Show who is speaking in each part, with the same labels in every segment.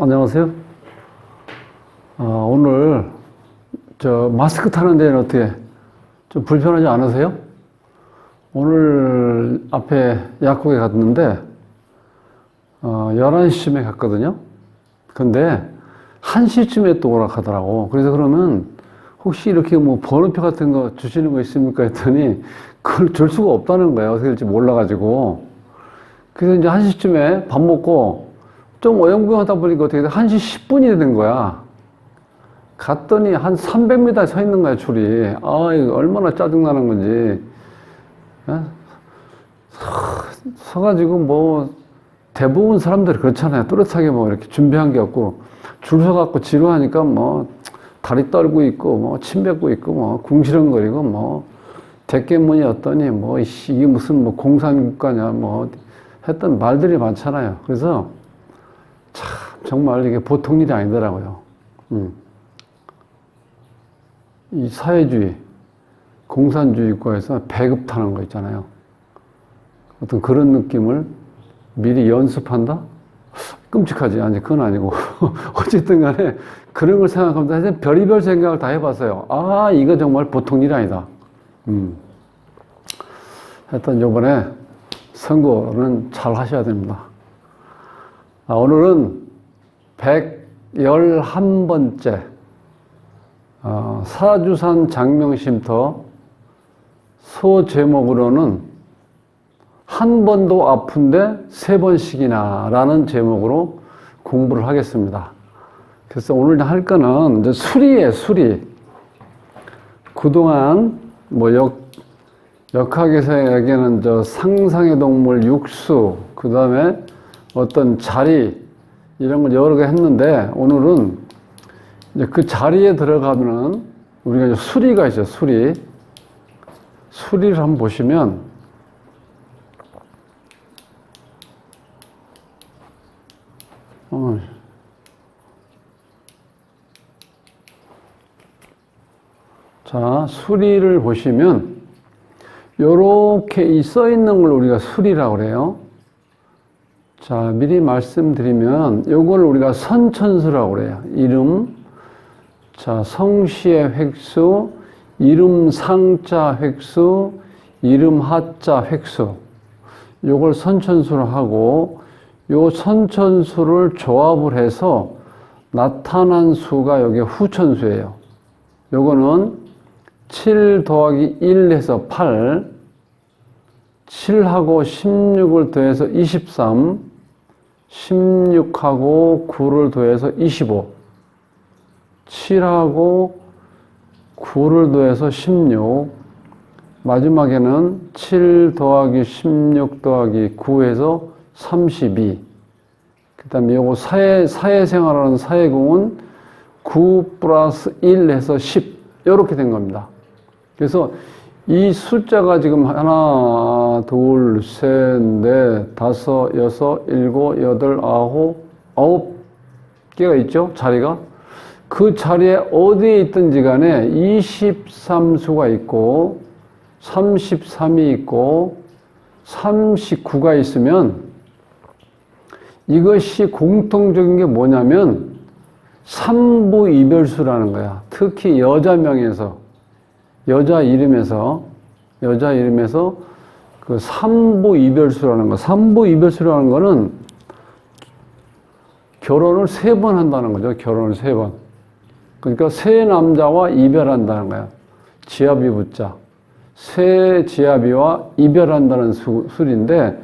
Speaker 1: 안녕하세요. 아, 오늘 저 마스크 타는 데는 어떻게 좀 불편하지 않으세요? 오늘 앞에 약국에 갔는데 어, 11시쯤에 갔거든요. 근데 1시쯤에 또 오라 하더라고. 그래서 그러면 혹시 이렇게 뭐 번호표 같은 거 주시는 거 있습니까? 했더니 그걸 줄 수가 없다는 거예요. 어떻게 될지 몰라가지고. 그래서 이제 1시쯤에 밥 먹고 좀 어영부영 하다 보니까 어떻게 돼? 1시 10분이 된 거야. 갔더니 한 300m 서 있는 거야, 줄이. 아, 이거 얼마나 짜증나는 건지. 예? 서- 서가지고 뭐, 대부분 사람들이 그렇잖아요. 뚜렷하게 뭐 이렇게 준비한 게 없고, 줄 서갖고 지루하니까 뭐, 다리 떨고 있고, 뭐, 침 뱉고 있고, 뭐, 궁시렁거리고, 뭐, 대깨문이 어떠니, 뭐, 이게 무슨 뭐 공산국가냐, 뭐, 했던 말들이 많잖아요. 그래서 참, 정말 이게 보통 일이 아니더라고요. 음. 이 사회주의, 공산주의과에서 배급 타는 거 있잖아요. 어떤 그런 느낌을 미리 연습한다? 끔찍하지. 아니, 그건 아니고. 어쨌든 간에 그런 걸 생각하면 사실 별의별 생각을 다 해봤어요. 아, 이거 정말 보통 일이 아니다. 음. 하여튼 요번에 선거는 잘 하셔야 됩니다. 아, 오늘은 111번째 어, 사주산 장명쉼터 소 제목으로는 한 번도 아픈데 세 번씩이나 라는 제목으로 공부를 하겠습니다. 그래서 오늘 할 거는 이제 수리에 수리. 그동안 뭐 역, 역학에서에게는 저 상상의 동물 육수, 그 다음에 어떤 자리, 이런 걸 여러 개 했는데 오늘은 이제 그 자리에 들어가면은 우리가 이제 수리가 있어요, 수리. 수리를 한번 보시면 어, 자, 수리를 보시면 요렇게 써 있는 걸 우리가 수리라고 그래요. 자, 미리 말씀드리면 요걸 우리가 선천수라고 그래요. 이름, 자, 성씨의 획수, 이름 상자 획수, 이름 하자 획수. 요걸 선천수로 하고 요 선천수를 조합을 해서 나타난 수가 여기 후천수예요. 요거는 7 더하기 1 해서 8, 7하고 16을 더해서 23, 16하고 9를 더해서 25, 7하고 9를 더해서 16, 마지막에는 7 더하기 16 더하기 9해서 32. 그 다음에 요거 사회, 사회생활하는 사회공은 9 플러스 1 해서 10. 이렇게 된 겁니다. 그래서 이 숫자가 지금 하나, 둘, 셋, 넷, 다섯, 여섯, 일곱, 여덟, 아홉, 아홉 개가 있죠? 자리가. 그 자리에 어디에 있든지 간에 23수가 있고, 33이 있고, 39가 있으면 이것이 공통적인 게 뭐냐면 삼부 이별수라는 거야. 특히 여자 명에서, 여자 이름에서, 여자 이름에서 그 삼부 이별수라는 거. 삼부 이별수라는 거는 결혼을 세 번 한다는 거죠. 결혼을 세 번. 그러니까 세 남자와 이별한다는 거야. 지압이 붙자. 세 지압이와 이별한다는 수, 술인데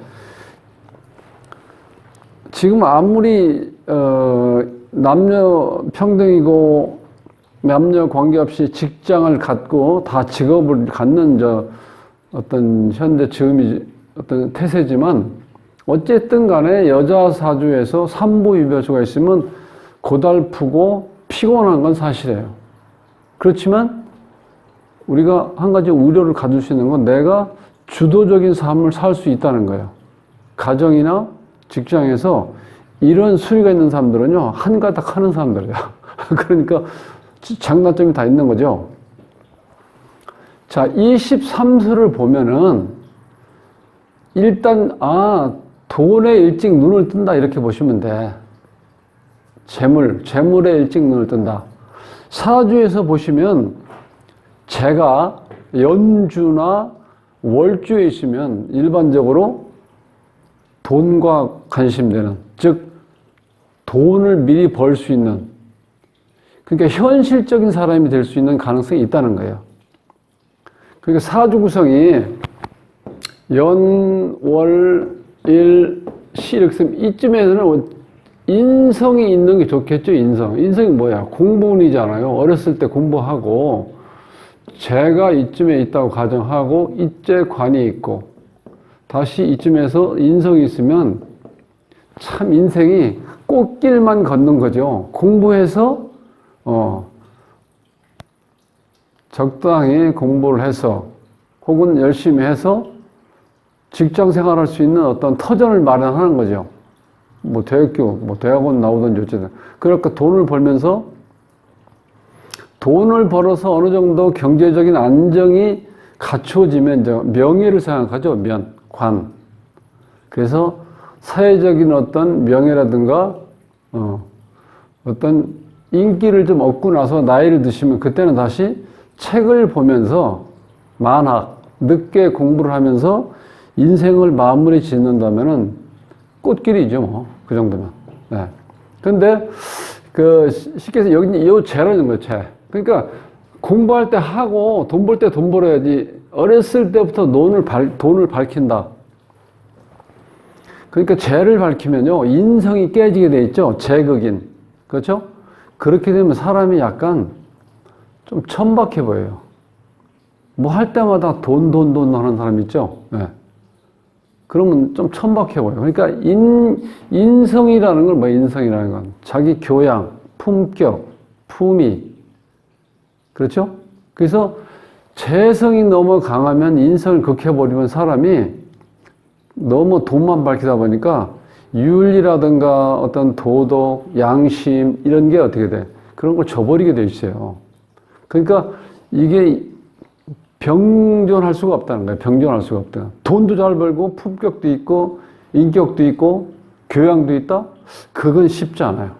Speaker 1: 지금 아무리 어, 남녀 평등이고 남녀 관계없이 직장을 갖고 다 직업을 갖는 저 어떤 현대 지금이 어떤 태세지만 어쨌든 간에 여자 사주에서 삼부 이별수가 있으면 고달프고 피곤한 건 사실이에요. 그렇지만 우리가 한 가지 우려를 가질 수 있는 건 내가 주도적인 삶을 살 수 있다는 거예요. 가정이나 직장에서 이런 수리가 있는 사람들은요, 한가닥 하는 사람들이야. 그러니까 장단점이 다 있는 거죠. 자, 23수를 보면은 일단, 아, 돈에 일찍 눈을 뜬다 이렇게 보시면 돼. 재물, 재물에 일찍 눈을 뜬다. 사주에서 보시면 제가 연주나 월주에 있으면 일반적으로 돈과 관심되는, 즉, 돈을 미리 벌 수 있는, 그러니까 현실적인 사람이 될 수 있는 가능성이 있다는 거예요. 그러니까 사주 구성이 연, 월, 일, 시 이렇게 쓰면 이쯤에서는 인성이 있는 게 좋겠죠, 인성. 인성이 뭐야? 공부운이잖아요. 어렸을 때 공부하고, 제가 이쯤에 있다고 가정하고, 이째 관이 있고, 다시 이쯤에서 인성이 있으면 참 인생이 꽃길만 걷는 거죠. 공부해서, 어, 적당히 공부를 해서, 혹은 열심히 해서 직장 생활할 수 있는 어떤 터전을 마련하는 거죠. 뭐 대학교, 뭐 대학원 나오든지 어쨌든. 그러니까 돈을 벌면서 돈을 벌어서 어느 정도 경제적인 안정이 갖추어지면 이제 명예를 생각하죠. 면, 관. 그래서 사회적인 어떤 명예라든가 어, 어떤 인기를 좀 얻고 나서 나이를 드시면 그때는 다시 책을 보면서 만학, 늦게 공부를 하면서 인생을 마무리 짓는다면은 꽃길이죠, 뭐. 그 정도면. 네. 근데, 그, 쉽게 해서 여기, 요 재라는 거예요, 재. 그러니까 공부할 때 하고 돈 벌 때 돈 벌어야지 어렸을 때부터 돈을 발, 돈을 밝힌다. 그러니까 재를 밝히면요, 인성이 깨지게 돼 있죠, 재극인. 그렇죠? 그렇게 되면 사람이 약간 좀 천박해 보여요. 뭐 할 때마다 돈, 돈, 돈 하는 사람 있죠? 네. 그러면 좀 천박해 보여요. 그러니까 인, 인성이라는 건 뭐 인성이라는 건 자기 교양, 품격, 품위. 그렇죠? 그래서 재성이 너무 강하면 인성을 극해버리면 사람이 너무 돈만 밝히다 보니까 윤리라든가 어떤 도덕, 양심 이런 게 어떻게 돼? 그런 걸 저버리게 돼 있어요. 그러니까 이게 병존할 수가 없다는 거예요. 병존할 수가 없다. 돈도 잘 벌고 품격도 있고 인격도 있고 교양도 있다? 그건 쉽지 않아요.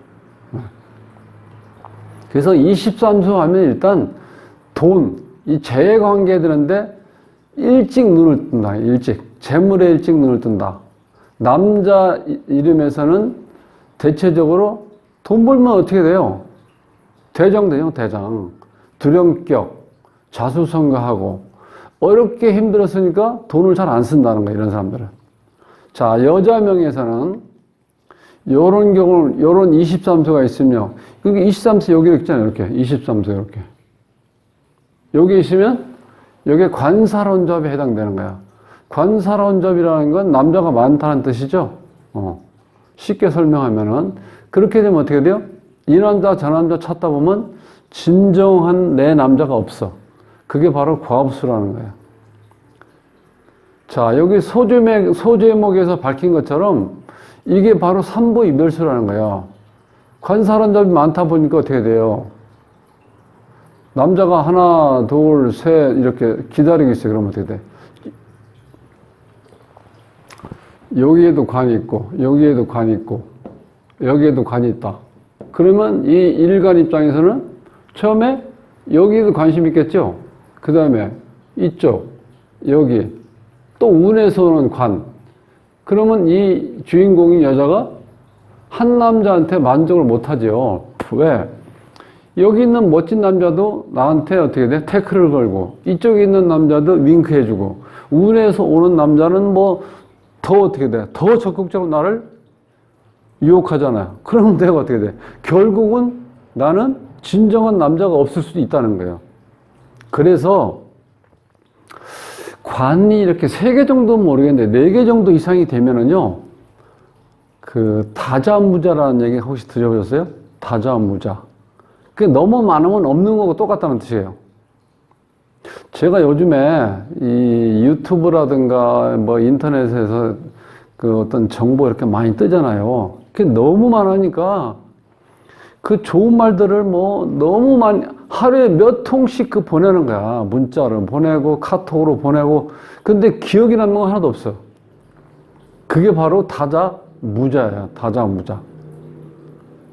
Speaker 1: 그래서 23수 하면 일단 돈, 이 재해 관계들인데 일찍 눈을 뜬다. 일찍. 재물에 일찍 눈을 뜬다. 남자 이름에서는 대체적으로 돈 벌면 어떻게 돼요? 대장 되죠, 대장. 두령격, 자수성가하고 어렵게 힘들었으니까 돈을 잘 안 쓴다는 거예요, 이런 사람들은. 자, 여자 명에서는 요런 경우, 요런 23수가 있으며, 여기 23수 여기 있잖아요, 이렇게. 23수 이렇게. 여기 있으면, 여기에 관사론접에 해당되는 거야. 관사론접이라는 건 남자가 많다는 뜻이죠. 어. 쉽게 설명하면은, 그렇게 되면 어떻게 돼요? 이 남자, 저 남자 찾다 보면, 진정한 내 남자가 없어. 그게 바로 과업수라는 거예요. 자, 여기 소제목, 소제목에서 밝힌 것처럼 이게 바로 삼보 이별수라는 거예요. 관사론잡이 많다 보니까 어떻게 돼요? 남자가 하나, 둘, 셋 이렇게 기다리고 있어요. 그러면 어떻게 돼? 여기에도 관이 있고, 여기에도 관이 있고, 여기에도 관이 있다. 그러면 이 일간 입장에서는 처음에 여기에도 관심 있겠죠? 그 다음에 이쪽, 여기, 또 운에서 오는 관. 그러면 이 주인공인 여자가 한 남자한테 만족을 못하죠. 왜? 여기 있는 멋진 남자도 나한테 어떻게 돼? 태클을 걸고, 이쪽에 있는 남자도 윙크해주고, 운에서 오는 남자는 뭐 더 어떻게 돼? 더 적극적으로 나를 유혹하잖아요. 그러면 내가 어떻게 돼? 결국은 나는 진정한 남자가 없을 수도 있다는 거예요. 그래서 관이 이렇게 세 개 정도 모르겠는데 네 개 정도 이상이 되면은요, 그 다자무자라는 얘기 혹시 들어보셨어요? 다자무자. 그게 너무 많으면 없는 거고 똑같다는 뜻이에요. 제가 요즘에 이 유튜브라든가 뭐 인터넷에서 그 어떤 정보 이렇게 많이 뜨잖아요. 그게 너무 많으니까 그 좋은 말들을 뭐 너무 많이 하루에 몇 통씩 그 보내는 거야. 문자를 보내고 카톡으로 보내고 근데 기억이 남는 건 하나도 없어. 그게 바로 다자 무자예요. 다자 무자.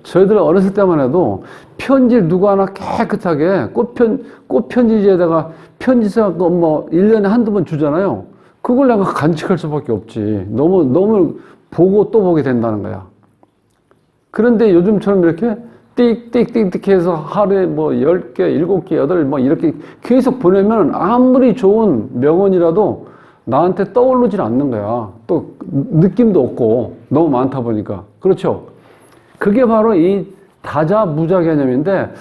Speaker 1: 저희들 어렸을 때만 해도 편지를 누구 하나 깨끗하게 꽃편, 꽃편지지에다가 편지 써갖고 뭐 1년에 한두 번 주잖아요. 그걸 내가 간직할 수밖에 없지. 너무, 너무 보고 또 보게 된다는 거야. 그런데 요즘처럼 이렇게 띡띡띡띡 해서 하루에 뭐 10개, 7개, 8, 뭐 이렇게 계속 보내면 아무리 좋은 명언이라도 나한테 떠오르질 않는 거야. 또 느낌도 없고 너무 많다 보니까. 그렇죠? 그게 바로 이 다자 무자 개념인데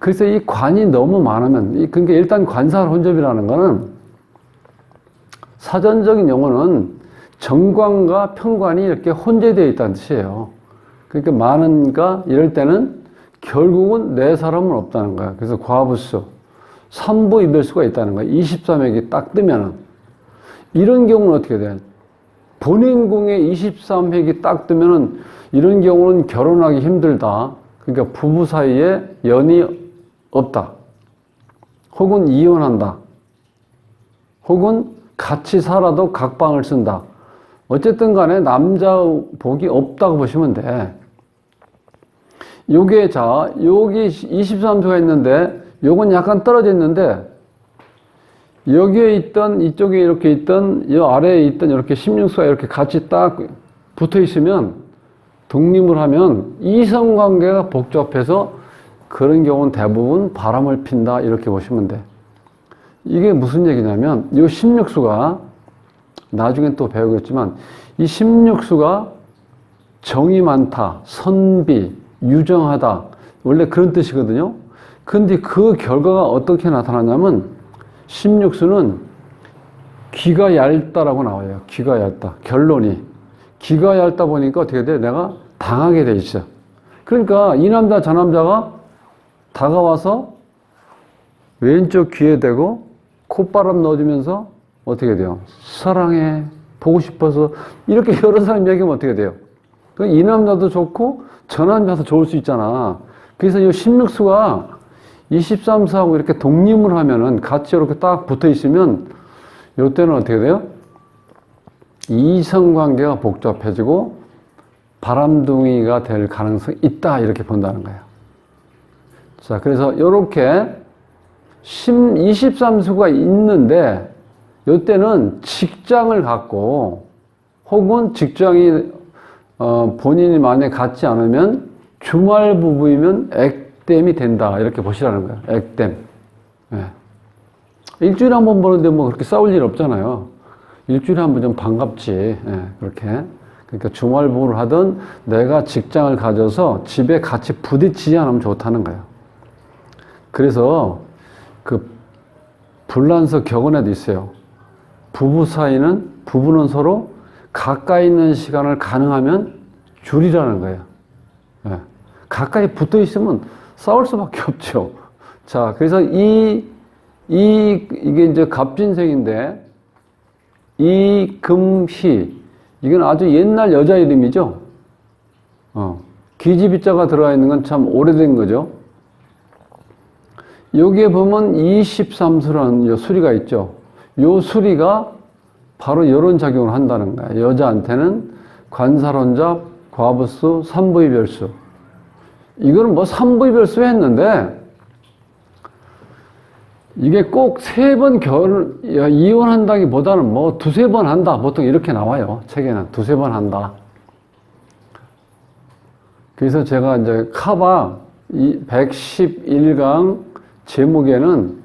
Speaker 1: 그래서 이 관이 너무 많으면 이 그러니까 일단 관사 혼접이라는 거는 사전적인 용어는 정관과 편관이 이렇게 혼재되어 있다는 뜻이에요. 그러니까 많은가 이럴 때는 결국은 네 사람은 없다는 거야. 그래서 과부수, 삼부 이별수가 있다는 거야. 23액이 딱 뜨면은. 이런 경우는 어떻게 돼? 본인궁에 23핵이 딱 뜨면은 이런 경우는 결혼하기 힘들다. 그러니까 부부 사이에 연이 없다. 혹은 이혼한다. 혹은 같이 살아도 각방을 쓴다. 어쨌든 간에 남자 복이 없다고 보시면 돼. 요게 자, 여기 23수가 있는데 요건 약간 떨어져 있는데 여기에 있던 이쪽에 이렇게 있던 이 아래에 있던 이렇게 16수가 이렇게 같이 딱 붙어 있으면 독립을 하면 이성 관계가 복잡해서 그런 경우는 대부분 바람을 핀다 이렇게 보시면 돼. 이게 무슨 얘기냐면 이 16수가 나중에 또 배우겠지만 이 16수가 정이 많다, 선비, 유정하다 원래 그런 뜻이거든요. 근데 그 결과가 어떻게 나타나냐면 16수는 귀가 얇다라고 나와요. 귀가 얇다. 결론이. 귀가 얇다 보니까 어떻게 돼? 내가 당하게 돼 있어. 그러니까 이 남자 저 남자가 다가와서 왼쪽 귀에 대고 콧바람 넣어주면서 어떻게 돼요? 사랑해. 보고 싶어서 이렇게 여러 사람 얘기하면 어떻게 돼요? 이 남자도 좋고 저 남자도 좋을 수 있잖아. 그래서 이 16수가 23수하고 이렇게 독립을 하면은 같이 이렇게 딱 붙어 있으면 요때는 어떻게 돼요? 이성 관계가 복잡해지고 바람둥이가 될 가능성이 있다 이렇게 본다는 거예요. 자, 그래서 이렇게 23수가 있는데 요때는 직장을 갖고 혹은 직장이 어, 본인이 만약에 갖지 않으면 주말 부부이면 액땜이 된다 이렇게 보시라는 거예요. 액땜. 예. 일주일에 한 번 보는데 뭐 그렇게 싸울 일 없잖아요. 일주일에 한 번 좀 반갑지. 예, 그렇게. 그러니까 주말 부부를 하든 내가 직장을 가져서 집에 같이 부딪히지 않으면 좋다는 거예요. 그래서 그 불란서 격언에도 있어요. 부부 사이는 부부는 서로 가까이 있는 시간을 가능하면 줄이라는 거예요. 예. 가까이 붙어 있으면 싸울 수밖에 없죠. 자, 그래서 이, 이, 이게 이제 갑진생인데, 이 금 희, 이건 아주 옛날 여자 이름이죠. 어. 기지비자가 들어가 있는 건 참 오래된 거죠. 여기에 보면 23수라는 요 수리가 있죠. 요 수리가 바로 이런 작용을 한다는 거야. 여자한테는 관사론잡, 과부수, 삼부이별수. 이거는 뭐 삼부이별수 했는데 이게 꼭 세 번 결혼, 이혼한다기 보다는 뭐 두세 번 한다. 보통 이렇게 나와요. 책에는. 두세 번 한다. 그래서 제가 이제 카바 111강 제목에는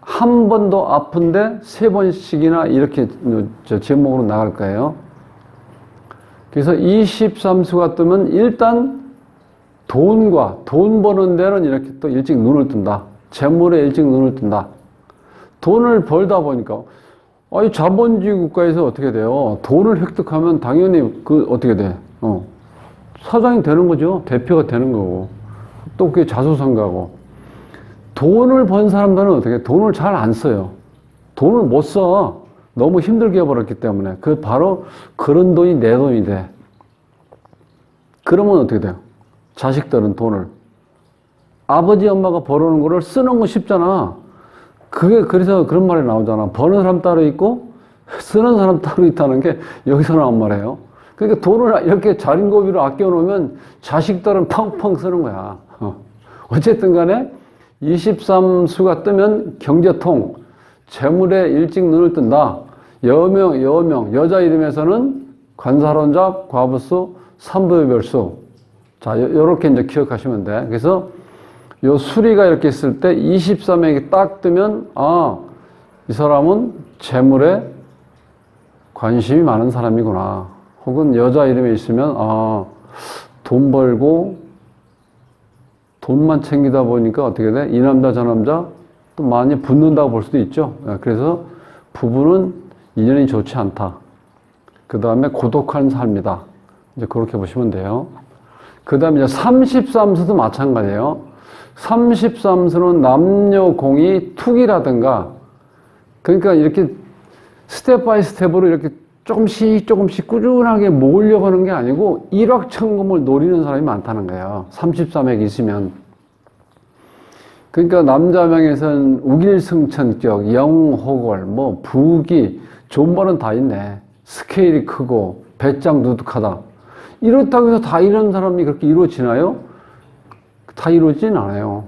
Speaker 1: 한 번도 아픈데 세 번씩이나 이렇게 제목으로 나갈 거예요. 그래서 23수가 뜨면 일단 돈과 돈 버는 데는 이렇게 또 일찍 눈을 뜬다. 재물에 일찍 눈을 뜬다. 돈을 벌다 보니까 아니 자본주의 국가에서 어떻게 돼요? 돈을 획득하면 당연히 그 어떻게 돼? 어. 사장이 되는 거죠. 대표가 되는 거고. 또 그게 자수성가고. 돈을 번 사람들은 어떻게 돈을 잘 안 써요. 돈을 못 써. 너무 힘들게 해버렸기 때문에. 그 바로 그런 돈이 내 돈이 돼. 그러면 어떻게 돼요? 자식들은 돈을. 아버지 엄마가 벌어오는 거를 쓰는 거 쉽잖아. 그게 그래서 그런 말이 나오잖아. 버는 사람 따로 있고 쓰는 사람 따로 있다는 게 여기서 나온 말이에요. 그러니까 돈을 이렇게 자린고비로 아껴놓으면 자식들은 펑펑 쓰는 거야. 어. 어쨌든 간에 23수가 뜨면 경제통, 재물에 일찍 눈을 뜬다. 여명, 여명, 여자 이름에서는 관사론잡, 과부수, 삼부의 별수. 자, 요- 요렇게 이제 기억하시면 돼. 그래서 요 수리가 이렇게 있을 때 23액이 딱 뜨면, 아, 이 사람은 재물에 관심이 많은 사람이구나. 혹은 여자 이름에 있으면, 아, 돈 벌고 돈만 챙기다 보니까 어떻게 돼? 이 남자 저 남자 또 많이 붙는다고 볼 수도 있죠. 예, 그래서 부부는 인연이 좋지 않다. 그 다음에 고독한 삶이다. 이제 그렇게 보시면 돼요. 그 다음에 이제 33수도 마찬가지예요. 33수는 남녀 공이 툭이라든가 그러니까 이렇게 스텝 바이 스텝으로 이렇게 조금씩 조금씩 꾸준하게 모으려고 하는 게 아니고 일확천금을 노리는 사람이 많다는 거예요. 33액 있으면. 그러니까 남자 명에서는 우길승천격, 영호골, 뭐 부기, 존버는 다 있네. 스케일이 크고 배짱 두둑하다. 이렇다고 해서 다 이런 사람이 그렇게 이루어지나요? 다 이루어지진 않아요.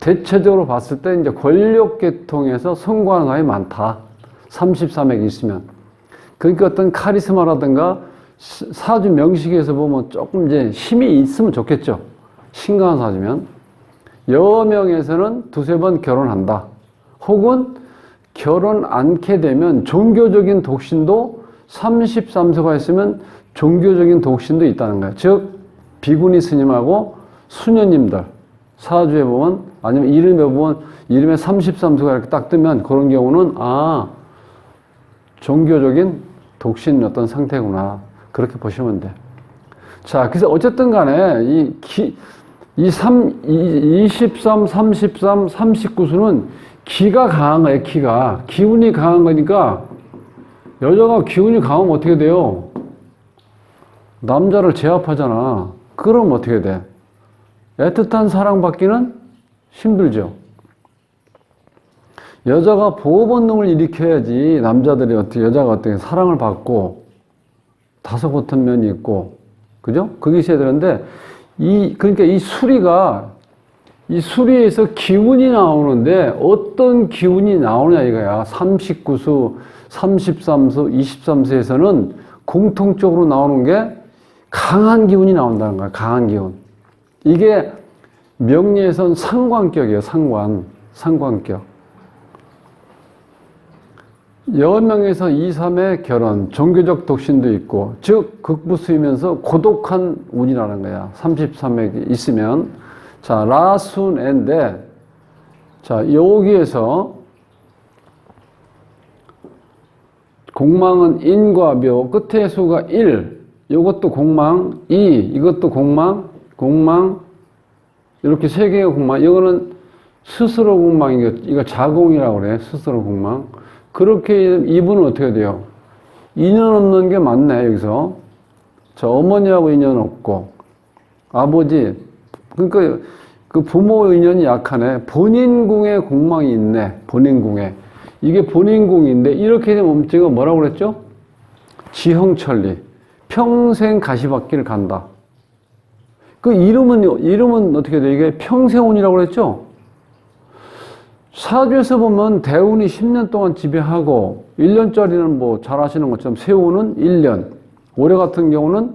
Speaker 1: 대체적으로 봤을 때 이제 권력 계통에서 성공하는 사람이 많다. 33액 있으면. 그러니까 어떤 카리스마라든가 시- 사주 명식에서 보면 조금 이제 힘이 있으면 좋겠죠. 신강한 사주면. 여명에서는 두세 번 결혼한다. 혹은 결혼 않게 되면 종교적인 독신도 33세가 있으면 종교적인 독신도 있다는 거예요. 즉, 비구니 스님하고 수녀님들, 사주에 보면, 아니면 이름에 보면, 이름에 33세가 이렇게 딱 뜨면 그런 경우는, 아, 종교적인 독신 어떤 상태구나. 그렇게 보시면 돼. 자, 그래서 어쨌든 간에 이 기, 이 3, 이 23, 33, 39수는 기가 강한 거예요, 기가. 기운이 강한 거니까 여자가 기운이 강하면 어떻게 돼요? 남자를 제압하잖아. 그럼 어떻게 돼? 애틋한 사랑받기는 힘들죠. 여자가 보호 본능을 일으켜야지 남자들이 어떻게 여자가 어떻게 사랑을 받고 다소곳한 면이 있고 그죠? 그게 있어야 되는데 이 그러니까 이 수리가 이 수리에서 기운이 나오는데 어떤 기운이 나오냐 이거야. 39수, 33수, 23수에서는 공통적으로 나오는 게 강한 기운이 나온다는 거야. 강한 기운. 이게 명리에선 상관격이에요. 상관. 상관격. 여명에서 2, 3의 결혼, 종교적 독신도 있고, 즉, 극부수이면서 고독한 운이라는 거야. 33에 있으면. 자, 라순인데, 자, 여기에서 공망은 인과 묘, 끝에 수가 1, 이것도 공망, 2, 이것도 공망, 공망, 이렇게 세 개가 공망. 이거는 스스로 공망이고, 이거 자공이라고 그래. 스스로 공망. 그렇게 이분은 어떻게 돼요? 인연 없는 게 맞네, 여기서. 저 어머니하고 인연 없고, 아버지, 그러니까 그 부모 인연이 약하네. 본인궁에 공망이 있네. 본인궁에. 이게 본인궁인데, 이렇게 되면 엄지가 뭐라고 그랬죠? 지형천리. 평생 가시밭길을 간다. 그 이름은, 이름은 어떻게 돼? 이게 평생운이라고 그랬죠? 사주에서 보면 대운이 10년 동안 지배하고 1년짜리는 뭐 잘 아시는 것처럼 세운은 1년. 올해 같은 경우는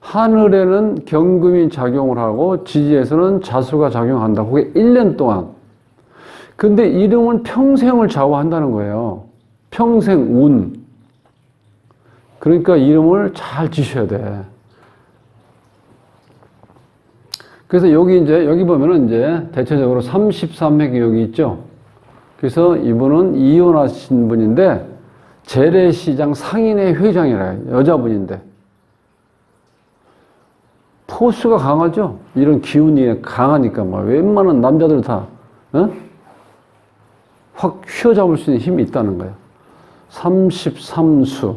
Speaker 1: 하늘에는 경금이 작용을 하고 지지에서는 자수가 작용한다. 그게 1년 동안. 근데 이름은 평생을 좌우한다는 거예요. 평생 운. 그러니까 이름을 잘 지셔야 돼. 그래서 여기 이제, 여기 보면은 이제 대체적으로 33핵이 여기 있죠. 그래서 이분은 이혼하신 분인데 재래시장 상인회 회장이라 해요. 여자분인데 포스가 강하죠. 이런 기운이 강하니까 뭐 웬만한 남자들 다 어? 확 휘어잡을 수 있는 힘이 있다는 거예요. 33수.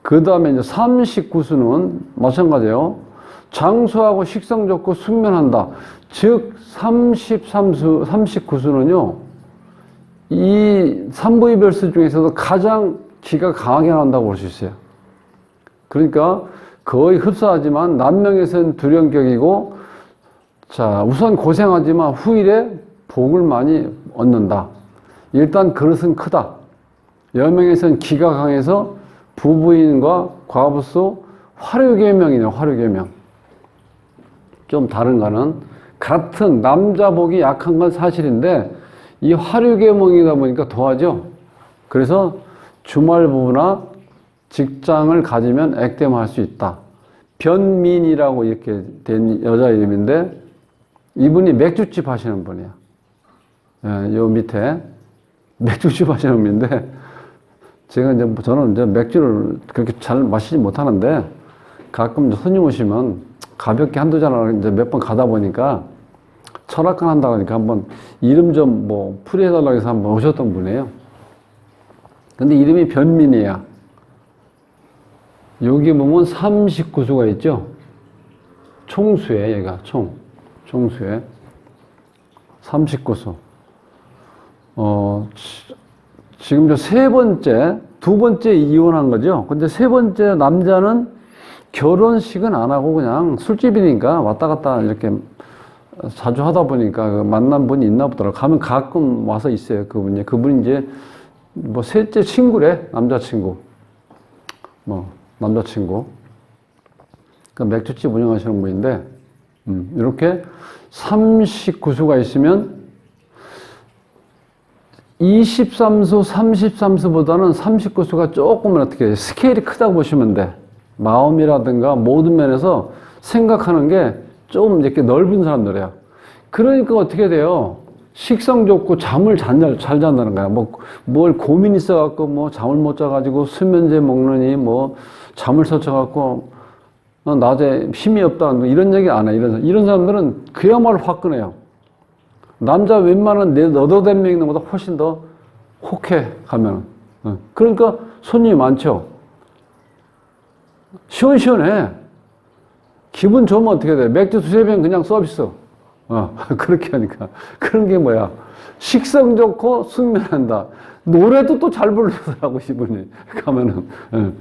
Speaker 1: 그 다음에 이제 39수는 마찬가지예요. 장수하고 식성 좋고 숙면한다. 즉 33수, 39수는요. 이 삼부 이별수 중에서도 가장 기가 강하게 나온다고 볼 수 있어요. 그러니까 거의 흡사하지만 남명에서는 두령격이고 자 우선 고생하지만 후일에 복을 많이 얻는다. 일단 그릇은 크다. 여명에서는 기가 강해서 부부인과 과부수 화류계명이네 화류계명. 좀 다른 거는 같은 남자복이 약한 건 사실인데 이 화류계명이다 보니까 더하죠. 그래서 주말 부부나 직장을 가지면 액땜할 수 있다. 변민이라고 이렇게 된 여자 이름인데 이분이 맥주집 하시는 분이야. 예, 요 밑에 맥주집 하시는 분인데 제가 이제 뭐 저는 이제 맥주를 그렇게 잘 마시지 못하는데 가끔 손님 오시면 가볍게 한두 잔을 이제 몇 번 가다 보니까 철학관 한다 그러니까 한번 이름 좀 뭐 풀이해달라고 해서 한번 오셨던 분이에요. 근데 이름이 변민이야. 여기 보면 39수가 있죠? 총수에, 얘가 총. 총수에. 39수. 어, 지- 지금 저 세 번째, 두 번째 이혼한 거죠? 근데 세 번째 남자는 결혼식은 안 하고 그냥 술집이니까 왔다 갔다 이렇게 자주 하다 보니까 그 만난 분이 있나 보더라고. 가면 가끔 와서 있어요. 그분이. 그분이 이제 뭐 셋째 친구래. 남자친구. 뭐, 남자친구. 그 맥주집 운영하시는 분인데, 음, 이렇게 39수가 있으면 23수, 33수보다는 39수가 조금은 어떻게 스케일이 크다고 보시면 돼. 마음이라든가 모든 면에서 생각하는 게 좀 이렇게 넓은 사람들이야. 그러니까 어떻게 돼요? 식성 좋고 잠을 잘, 잘 잔다는 거야. 뭐, 뭘 고민 있어갖고 뭐 잠을 못 자가지고 수면제 먹느니 뭐 잠을 설쳐갖고 어, 낮에 힘이 없다. 뭐 이런 얘기 안 해. 이런, 이런 사람들은 그야말로 화끈해요. 남자 웬만한 네 너도된 명 있는 것보다 훨씬 더 혹해 가면. 은 그러니까 손님이 많죠. 시원시원해. 기분 좋으면 어떻게 돼? 맥주 두세 병 그냥 서비스. 어, 그렇게 하니까. 그런 게 뭐야? 식성 좋고 숙면한다. 노래도 또 잘 부르더라고, 이분이. 가면은. 예.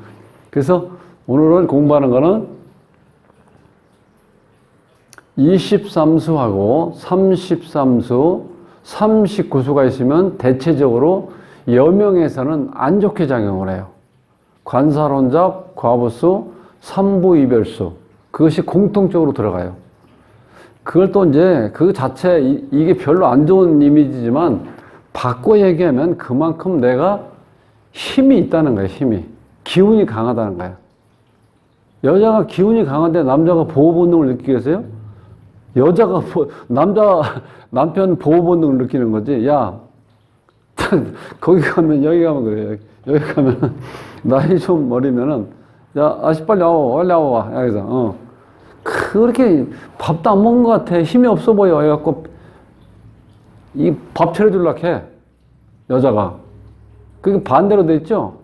Speaker 1: 그래서 오늘은 공부하는 거는 23수하고 33수, 39수가 있으면 대체적으로 여명에서는 안 좋게 작용을 해요. 관사론잡, 과부수, 삼부이별수. 그것이 공통적으로 들어가요. 그걸 또 이제 그 자체 이- 이게 별로 안 좋은 이미지지만 바꿔 얘기하면 그만큼 내가 힘이 있다는 거예요, 힘이. 기운이 강하다는 거예요. 여자가 기운이 강한데 남자가 보호 본능을 느끼겠어요? 여자가 보- 남자 남편 보호 본능을 느끼는 거지. 야, 거기 가면 여기 가면 그래요. 여기 가면 나이 좀 어리면은 야 아씨 빨리 와와 빨리 와와 여기서 어 그렇게 밥도 안 먹은 것 같아 힘이 없어 보여 해갖고 이 밥 차려주려고 해 여자가 그게 반대로 돼 있죠.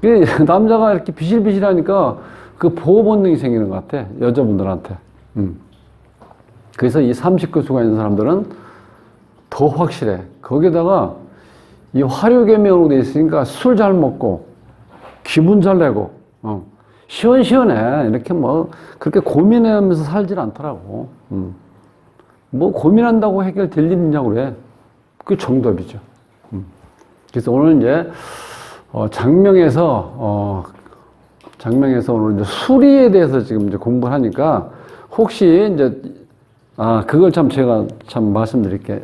Speaker 1: 그 남자가 이렇게 비실비실하니까 그 보호 본능이 생기는 것 같아 여자분들한테. 음. 그래서 이 39수가 있는 사람들은 더 확실해. 거기다가 이 화류계명으로 돼 있으니까 술 잘 먹고 기분 잘 내고 어. 시원시원해. 이렇게 뭐 그렇게 고민하면서 살질 않더라고. 음. 뭐 고민한다고 해결될 일 있냐고 그래. 그게 정답이죠. 음. 그래서 오늘 이제 어, 장명에서 어, 장명에서 오늘 이제 수리에 대해서 지금 이제 공부를 하니까 혹시 이제 아 그걸 참 제가 참 말씀드릴게.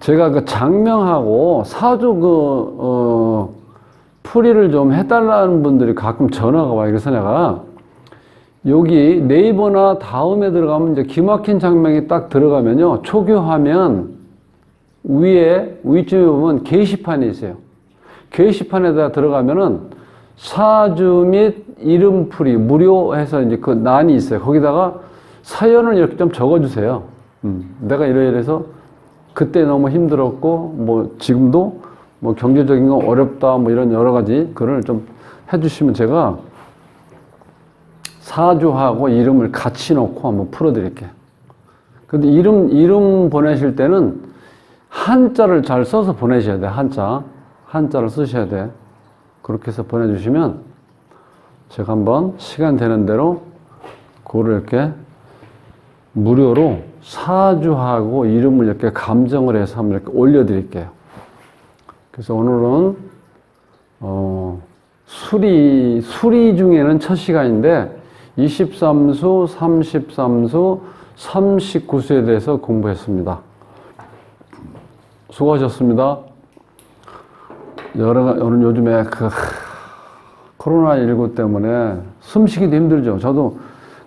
Speaker 1: 제가 그 장명하고 사주 그 어, 풀이를 좀 해달라는 분들이 가끔 전화가 와요. 그래서 내가 여기 네이버나 다음에 들어가면 이제 기막힌 장명이 딱 들어가면요. 초교하면 위에 위쪽에 보면 게시판이 있어요. 게시판에다 들어가면은 사주 및 이름풀이 무료 해서 이제 그 난이 있어요. 거기다가 사연을 이렇게 좀 적어주세요. 음, 내가 이러이래서 그때 너무 힘들었고 뭐 지금도 뭐 경제적인 거 어렵다 뭐 이런 여러 가지 글을 좀 해주시면 제가 사주하고 이름을 같이 놓고 한번 풀어드릴게요. 근데 이름 이름 보내실 때는 한자를 잘 써서 보내셔야 돼 한자 한자를 쓰셔야 돼. 그렇게 해서 보내주시면 제가 한번 시간 되는 대로 그거를 이렇게 무료로 사주하고 이름을 이렇게 감정을 해서 한번 이렇게 올려드릴게요. 그래서 오늘은 어, 수리 수리 중에는 첫 시간인데 23수, 33수, 39수에 대해서 공부했습니다. 수고하셨습니다. 여러 오늘 요즘에 그 코로나 19 때문에 숨쉬기도 힘들죠. 저도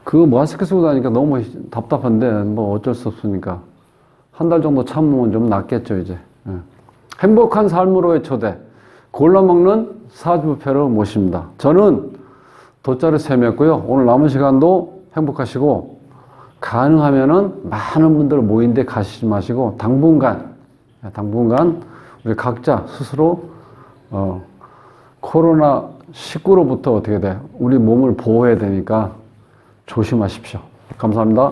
Speaker 1: 그 마스크 쓰고 다니까 너무 답답한데 뭐 어쩔 수 없으니까 한 달 정도 참으면 좀 낫겠죠 이제. 예. 행복한 삶으로의 초대 골라 먹는 사주부패를 모십니다. 저는 돗자리 셈이었고요. 오늘 남은 시간도 행복하시고 가능하면은 많은 분들 모인데 가시지 마시고 당분간 당분간 우리 각자 스스로 어, 코로나 19로부터 어떻게 돼? 우리 몸을 보호해야 되니까 조심하십시오. 감사합니다.